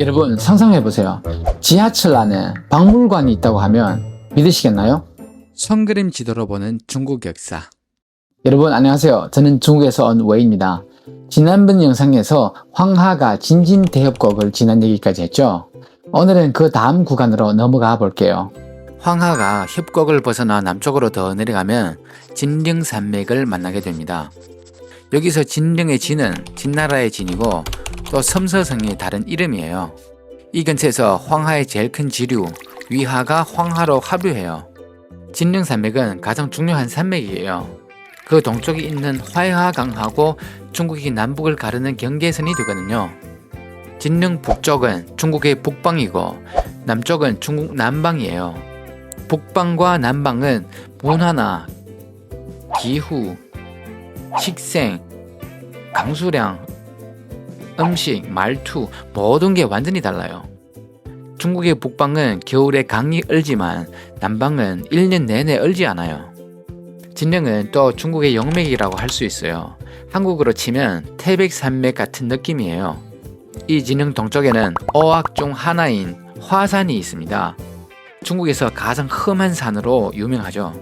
여러분 상상해 보세요. 지하철 안에 박물관이 있다고 하면 믿으시겠나요? 손그림 지도로 보는 중국 역사. 여러분 안녕하세요. 저는 중국에서 온 웨이입니다. 지난번 영상에서 황하가 진진대협곡을 지난 얘기까지 했죠. 오늘은 그 다음 구간으로 넘어가 볼게요. 황하가 협곡을 벗어나 남쪽으로 더 내려가면 진령산맥을 만나게 됩니다. 여기서 진령의 진은 진나라의 진이고 또 섬서성의 다른 이름이에요. 이 근처에서 황하의 제일 큰 지류 위하가 황하로 합류해요. 진령산맥은 가장 중요한 산맥이에요. 그 동쪽에 있는 화해하강하고 중국이 남북을 가르는 경계선이 되거든요. 진령 북쪽은 중국의 북방이고 남쪽은 중국 남방이에요. 북방과 남방은 문화나 기후, 식생, 강수량, 음식, 말투 모든 게 완전히 달라요. 중국의 북방은 겨울에 강이 얼지만 남방은 1년 내내 얼지 않아요. 진령은 또 중국의 영맥이라고 할 수 있어요. 한국으로 치면 태백산맥 같은 느낌이에요. 이 진령 동쪽에는 어악 중 하나인 화산이 있습니다. 중국에서 가장 험한 산으로 유명하죠.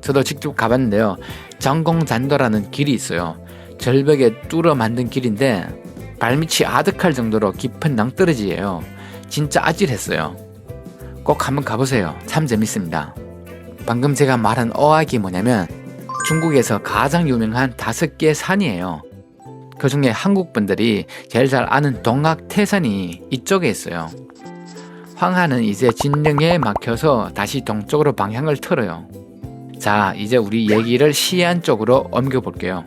저도 직접 가봤는데요. 장공잔도라는 길이 있어요. 절벽에 뚫어 만든 길인데 발밑이 아득할 정도로 깊은 낭떠러지예요. 진짜 아찔했어요. 꼭 한번 가보세요. 참 재밌습니다. 방금 제가 말한 어학이 뭐냐면 중국에서 가장 유명한 다섯 개 산이에요. 그 중에 한국 분들이 제일 잘 아는 동학 태산이 이쪽에 있어요. 황하는 이제 진령에 막혀서 다시 동쪽으로 방향을 틀어요. 자, 이제 우리 얘기를 시안 쪽으로 옮겨 볼게요.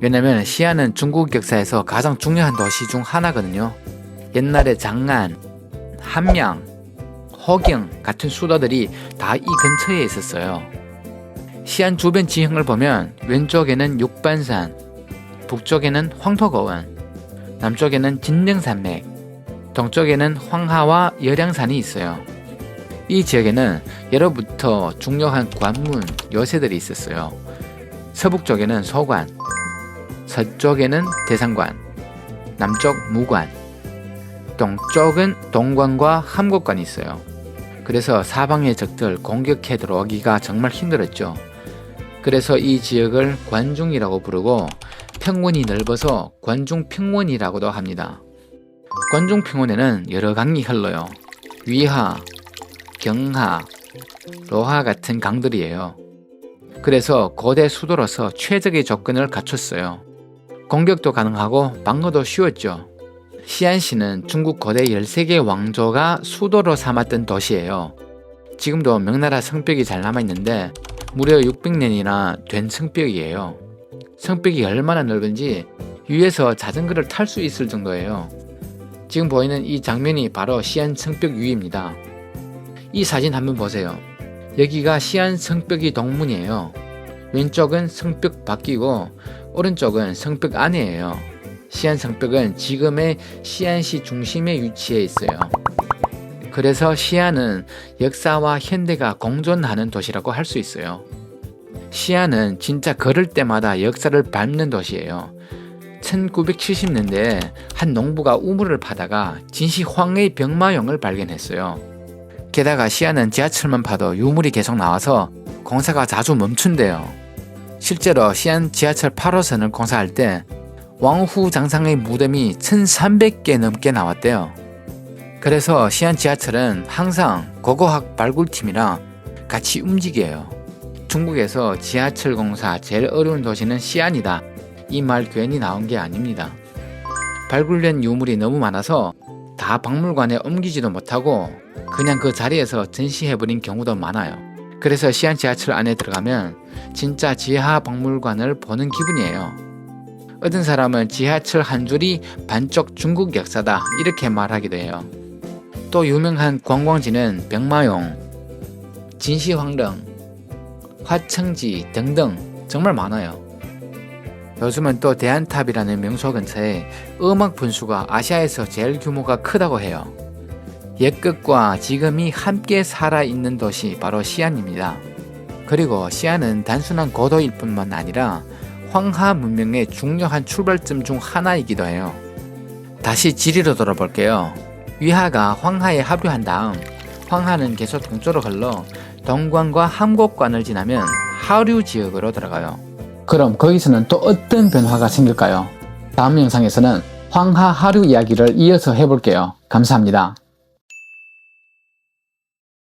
왜냐면 시안은 중국 역사에서 가장 중요한 도시 중 하나거든요. 옛날에 장안, 함양, 허경 같은 수도들이 다 이 근처에 있었어요. 시안 주변 지형을 보면 왼쪽에는 육반산, 북쪽에는 황토거원, 남쪽에는 진령산맥, 동쪽에는 황하와 열양산이 있어요. 이 지역에는 예로부터 중요한 관문, 요새들이 있었어요. 서북쪽에는 소관, 서쪽에는 대상관, 남쪽 무관, 동쪽은 동관과 함곡관이 있어요. 그래서 사방의 적들 공격해 들어오기가 정말 힘들었죠. 그래서 이 지역을 관중이라고 부르고 평원이 넓어서 관중평원이라고도 합니다. 관중평원에는 여러 강이 흘러요. 위하, 경하, 로하 같은 강들이에요. 그래서 고대 수도로서 최적의 조건을 갖췄어요. 공격도 가능하고 방어도 쉬웠죠. 시안시는 중국 고대 13개 왕조가 수도로 삼았던 도시예요. 지금도 명나라 성벽이 잘 남아있는데 무려 600년이나 된 성벽이에요. 성벽이 얼마나 넓은지 위에서 자전거를 탈 수 있을 정도예요. 지금 보이는 이 장면이 바로 시안 성벽 위입니다. 이 사진 한번 보세요. 여기가 시안 성벽이 동문이에요. 왼쪽은 성벽 밖이고 오른쪽은 성벽 안이에요. 시안 성벽은 지금의 시안시 중심에 위치해 있어요. 그래서 시안은 역사와 현대가 공존하는 도시라고 할 수 있어요. 시안은 진짜 걸을 때마다 역사를 밟는 도시예요. 1970년대에 한 농부가 우물을 파다가 진시 황의 병마용을 발견했어요. 게다가 시안은 지하철만 파도 유물이 계속 나와서 공사가 자주 멈춘대요. 실제로 시안 지하철 8호선을 공사할 때 왕후 장상의 무덤이 1300개 넘게 나왔대요. 그래서 시안 지하철은 항상 고고학 발굴팀이랑 같이 움직여요. 중국에서 지하철 공사 제일 어려운 도시는 시안이다. 이 말 괜히 나온 게 아닙니다. 발굴된 유물이 너무 많아서 다 박물관에 옮기지도 못하고 그냥 그 자리에서 전시해버린 경우도 많아요. 그래서 시안 지하철 안에 들어가면 진짜 지하 박물관을 보는 기분이에요. 어떤 사람은 지하철 한 줄이 반쪽 중국 역사다 이렇게 말하기도 해요. 또 유명한 관광지는 병마용, 진시황릉, 화청지 등등 정말 많아요. 요즘은 또 대한탑이라는 명소 근처에 음악 분수가 아시아에서 제일 규모가 크다고 해요. 옛것과 지금이 함께 살아있는 도시 바로 시안입니다. 그리고 시안은 단순한 고도일 뿐만 아니라 황하 문명의 중요한 출발점 중 하나이기도 해요. 다시 지리로 돌아볼게요. 위하가 황하에 합류한 다음 황하는 계속 동쪽으로 흘러 동관과 함곡관을 지나면 하류 지역으로 들어가요. 그럼 거기서는 또 어떤 변화가 생길까요? 다음 영상에서는 황하 하류 이야기를 이어서 해볼게요. 감사합니다.